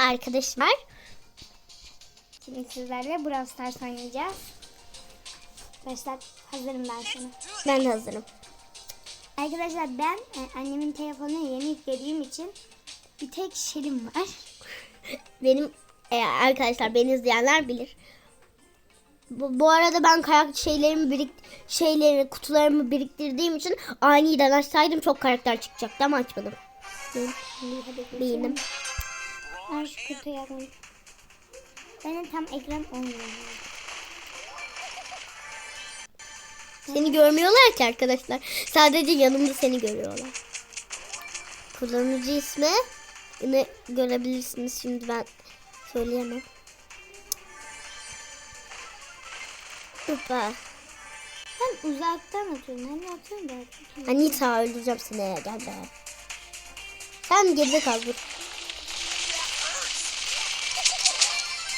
arkadaşım var. Şimdi sizlerle Brawl Stars oynayacağız. Arkadaşlar hazırım ben sana. Ben de hazırım. Arkadaşlar ben e, annemin telefonuna yeni yüklediğim için bir tek şelim var. Benim e, arkadaşlar beni izleyenler bilir. Bu, bu arada ben kayak şeylerimi birik şeyleri kutularımı biriktirdiğim için aniden açsaydım çok karakter çıkacaktı ama açmadım. Beğendim. Ben şu kutuyu alayım. Benim tam ekran olmuyor. Seni görmüyorlar ki arkadaşlar. Sadece yanımda seni görüyorlar. Kullanıcı ismi ne görebilirsiniz şimdi ben söyleyemem. Hoppa. Ben uzaktan atıyorum. Hani atıyorum da. Anita öldüreceğim seni gel be. Sen geride kal dur.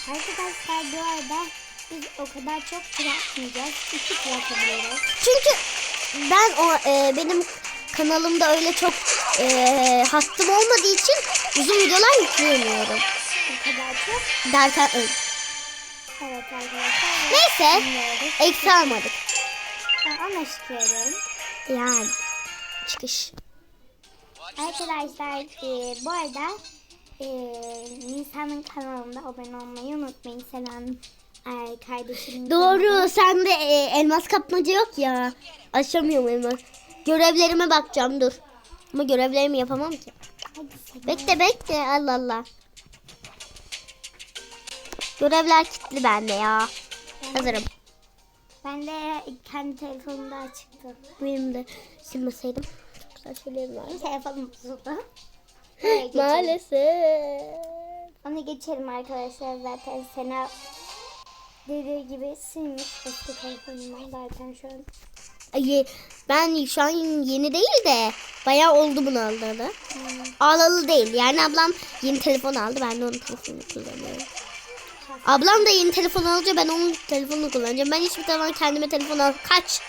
Arkadaşlar bu arada biz o kadar çok tur atmayacağız. İki tur. Çünkü ben o e, benim kanalımda öyle çok e, hattım olmadığı için uzun videolar yükleyemiyorum. O kadar çok. Derken öl. Evet arkadaşlar. Neyse. Eksi almadık. Şükür ederim. Yani çıkış. Arkadaşlar e, bu arada e, Nisan'ın kanalında abone olmayı unutmayın. Selam e, kardeşimin Doğru. kanalı. Sende e, elmas kapmaca yok ya. Açamıyorum elmas. Görevlerime bakacağım dur. Ama görevlerimi yapamam ki. Bekle bekle. Allah Allah. Görevler kilitli bende ya. Hazırım. Ben de kendi telefonumda açıktı. Benim de silmeseydim. Çok güzel şeylerim var. Telefonum bozuldu. Maalesef. Onu geçelim arkadaşlar zaten Sena dediği gibi silmiş eski telefonumdan zaten şu an. Ay, ben şu an yeni değil de bayağı oldu bunu alalı. Hmm. Alalı değil. Yani ablam yeni telefon aldı. Ben de onun telefonunu kullanıyorum. Ablam da yeni telefon alınca ben onun telefonunu kullanacağım. Ben hiçbir zaman kendime telefon al. Kaç.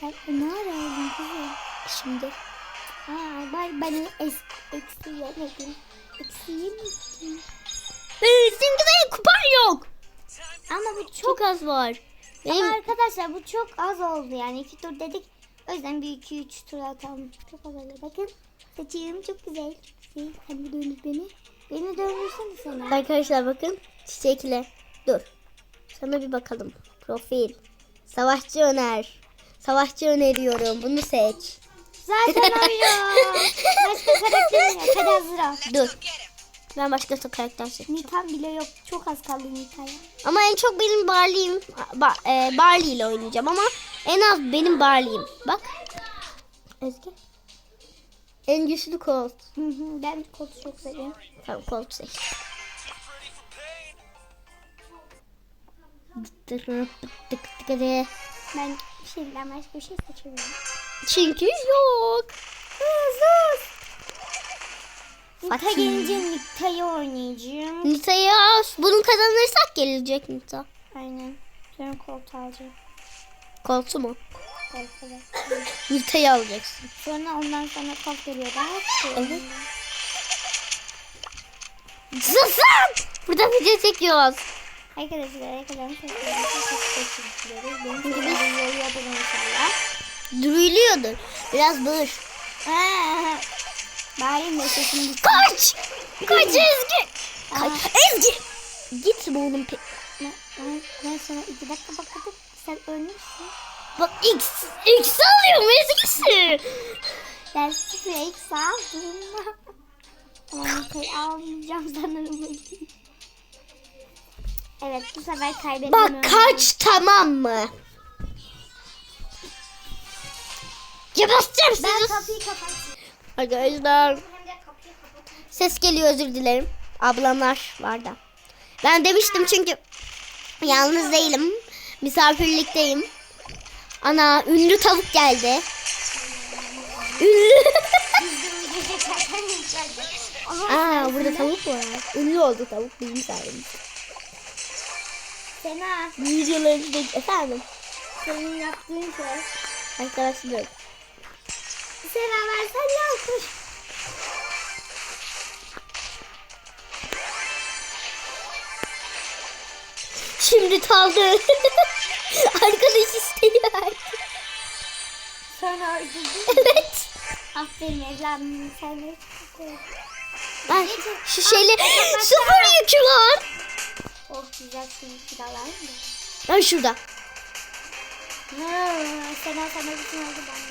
Sen ne kızım? Şimdi. Aa, ben, ben es, eksi yemedim. Eksi yemedim. Çünkü senin kupan yok. Ama bu çok Çok az var. Benim Ama arkadaşlar bu çok az oldu yani iki tur dedik. O yüzden bir iki üç tur atalım. Çok az oldu. Bakın saçım çok güzel. Sen bir döndür beni. Beni döndürsene sana. Arkadaşlar bakın çiçekle. Dur. Sana bir bakalım. Profil. Savaşçı öner. Savaşçı öneriyorum. Bunu seç. Zaten oyun. Başka karakterim yok. Hadi hazır ol. Dur. Ben başka karakter seçeceğim. Nitan bile yok. Çok az kaldı Nita'ya. Ama en çok benim Barley'im. Ba e, Barley ile oynayacağım ama en az benim Barley'im. Bak. Özge. En güçlü Colt. Hı hı, ben kodu çok seviyorum. Tamam Colt seç. Ben şeyden başka bir şey seçemiyorum. Çünkü yok. Sus. Nita Fakir. gelince Nita'yı oynayacağım. Nita'ya bunu kazanırsak gelecek Nita. Aynen. Ben koltuğu alacağım. Colt'u mu? Koltuğu. Nita'yı alacaksın. Sonra ondan sonra kolt geliyor. Daha Evet. Susun! Burada video çekiyoruz. Arkadaşlar seslerinizi çok teşekkür ederiz. Benim sesim yoruyordur inşallah. Duyuluyordur. Biraz bağır. Bari de sesim gitti. Kaç! Kaç Ezgi! Kaç. Ezgi! Git oğlum. pe- ben, ben, sana iki dakika bakmadım. Sen ölmüşsün. Bak X, X alıyorum Ezgi'si. Ben sıfır eksi aldım. Ama Nita'yı almayacağım sanırım. Evet bu sefer kaybetmem. Bak kaç tamam mı? Ben sizi. kapıyı kapattım. Arkadaşlar kapıyı ses geliyor özür dilerim. Ablamlar var da. Ben demiştim çünkü yalnız değilim. Misafirlikteyim. Ana ünlü tavuk geldi. Ünlü. Aa burada tavuk var. Ünlü oldu tavuk bizim sayemizde. Sena, Videolarınızda efendim. senin yaptığın şey. Arkadaşlar Sera versen ne. Şimdi taldı. Arkadaş istiyor. Sonra öldürdün Evet. Aferin evladım sen de Ben şu şeyle sıfır yükü var. Oh güzel senin kiralar mı? Ben şurada. Ne? Sena sana bütün şey oldu bana.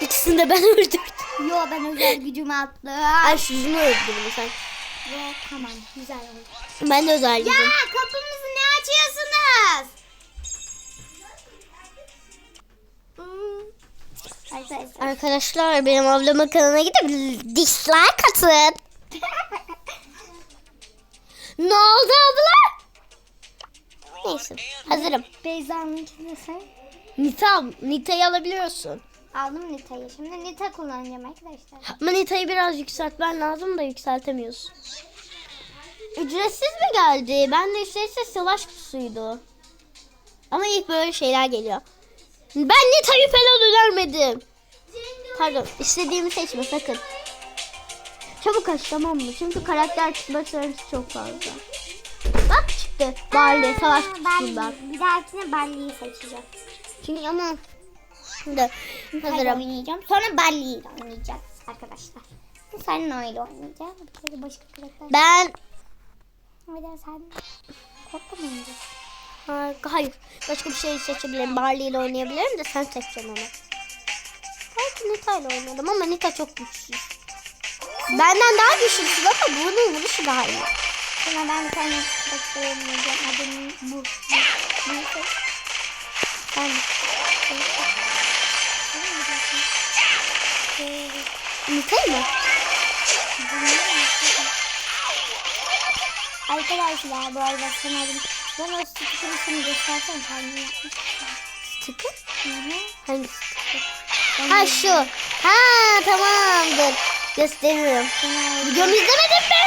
İkisini de ben öldürdüm. Yo ben özel gücümü attım. Ay şunu öldürdüm sen. Ve tamam güzel oldu. Ben de özel gücüm. Ya kapımızı ne açıyorsunuz? Hmm. Arkadaşlar. Arkadaşlar benim ablamın kanalına gidip dislike atın. ne oldu abla? Neyse hazırım. Beyza'nın sen. Nita, Nita'yı alabiliyorsun. Aldım Nita'yı. Şimdi Nita kullanacağım arkadaşlar. Ama Nita'yı biraz yükseltmen lazım da yükseltemiyorsun. Ücretsiz mi geldi? Ben de ücretsiz savaş kutusuydu. Ama ilk böyle şeyler geliyor. Ben Nita'yı falan önermedim. Pardon istediğimi seçme sakın. Çabuk aç tamam mı? Çünkü karakter çıkma süresi çok fazla. Bak çıktı. Barley savaş kutusundan. Bir dahakine Balli'yi seçeceğim. Çünkü ama şimdi Hazır hazırım. oynayacağım. Sonra Balli ile oynayacağız arkadaşlar. Sen ile oynayacağım. Bir kere başka karakter. Ben Hadi sen korkma mı? Ha, hayır. Başka bir şey seçebilirim. Barley ile oynayabilirim de sen seçeceksin onu. Belki Nita ile oynarım ama Nita çok güçsüz. Benden daha güçlüsün ama bunun vuruşu daha iyi. Sonra ben bir tane karakter oynayacağım. Adım bu. Bu. Bu. Ben. Nita'yı mı? Arkadaşlar bu arada sanırım ben o sticker'ını göstersem kendim yapmıştım. Sticker? Hı hı. Hangi sticker? Ha şu. Ha tamamdır. Gösteriyorum. Sonra Videomu izlemedin mi?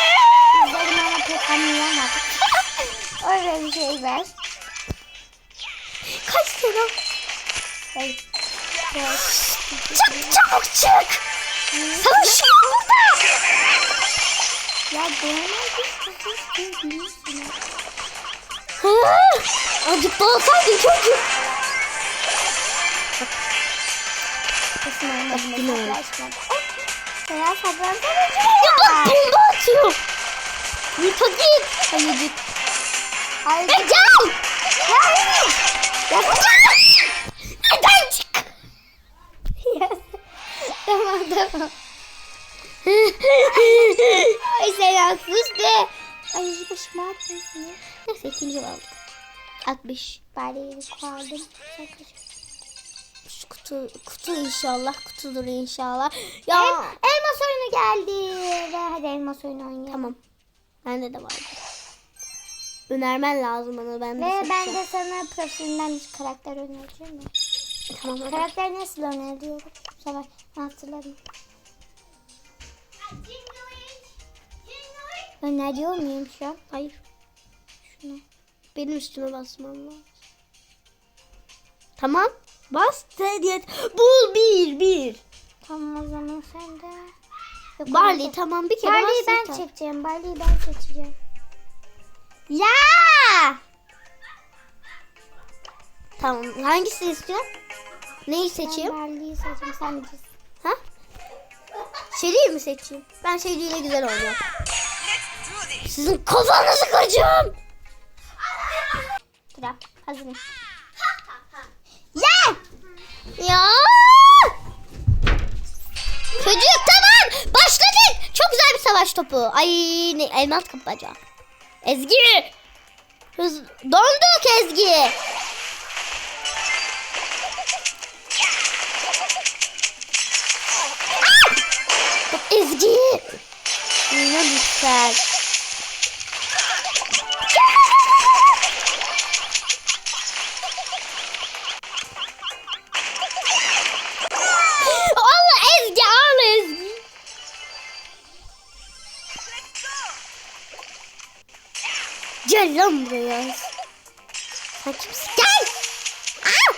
izledim ama pek anlayamadım. Öyle bir şey var. Kaç sana? Ay, Çık çabuk çık. Savaşıyor burada. Ya? Ha, Azıcık daha olsaydın çocuk. Kesin olmadı. Oldu. Yaklaşmadı. Ya bak bomba atıyor. Nita git. Hayır Ay, Ya gel. Ya, Neden çık? ya. Tamam tamam. Ay sen sus be. Ay başıma atmasın ya. Neyse ikinci aldık. 60. Bari. Sakın. Şu kutu, kutu inşallah. Kutudur inşallah. Ya El, elmas oyunu geldi. Hadi elmas oyunu oynayalım. tamam. Bende de var. Önermen lazım bana. Ben de Ve ben de sana profilinden bir karakter önereceğim ya. Tamam hadi. Karakter nasıl öneriyorum? Sabah hatırladım. Öneriyor muyum şu an? Hayır. Şunu. Benim üstüme basmam lazım. Tamam. Bas. Tedyet. Bul bir bir. Tamam o zaman sen de. Yok, Barley tamam bir kere Barley'i ben yeter. çekeceğim. Barley'i ben seçeceğim. Ya! Tamam. Hangisini istiyorsun? Neyi seçeyim? Ben Barley'i seçeceğim. Sen bilirsin. Ha? Şeri'yi mi seçeyim? Ben Şeri ile güzel oynuyorum. Sizin kafanızı kıracağım. Sıra. Hazırım. Ya! Ya! Çocuk tamam. Başladık. Çok güzel bir savaş topu. Ay ne elmas kapaca. Ezgi. Hız, donduk Ezgi. Ezgi. Ne güzel. Allah Ezgi al Ezgi. Gel lan buraya. Sen kimsin? Gel. Aa!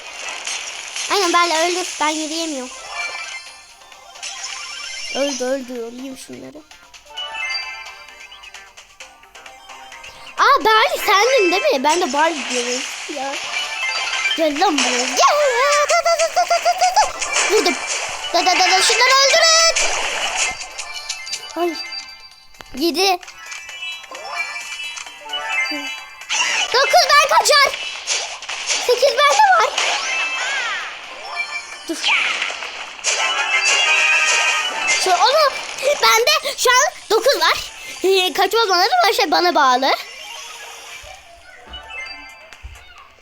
Aynen böyle öldü. Ben yürüyemiyorum. Öldü öldü. Alayım şunları. Aa Barbie sendin değil mi? Ben de Barbie diyorum. Ya. Gel lan buraya. Gel. Vurdum. Da da da da şunları öldürün. Ay. Yedi. Dokuz ben kaçar. Sekiz bende var. Dur. Şu onu bende şu an dokuz var. Ee, Kaçmaz bana da her şey bana bağlı.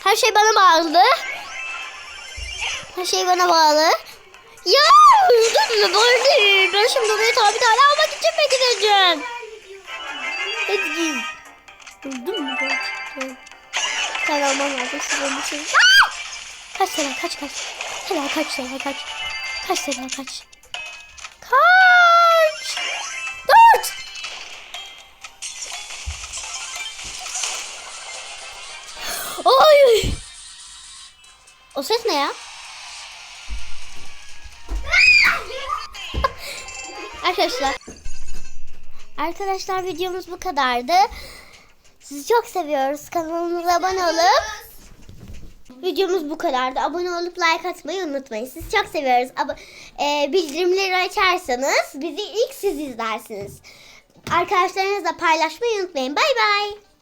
Her şey bana bağlı. Her şey bana bağlı. Ya öldün mü Barney? Ben şimdi oraya tabi tane almak için mi gideceğim? Hadi. Öldün mü? Sen alman lazım şuradan bir şey. Kaç Selen kaç kaç. Selen kaç Selen kaç. Kaç kaç. Kaç. O ses ne ya? Arkadaşlar. Arkadaşlar videomuz bu kadardı. Sizi çok seviyoruz. Kanalımıza abone olup videomuz bu kadardı. Abone olup like atmayı unutmayın. Sizi çok seviyoruz. Abo- e, bildirimleri açarsanız bizi ilk siz izlersiniz. Arkadaşlarınızla paylaşmayı unutmayın. Bay bay.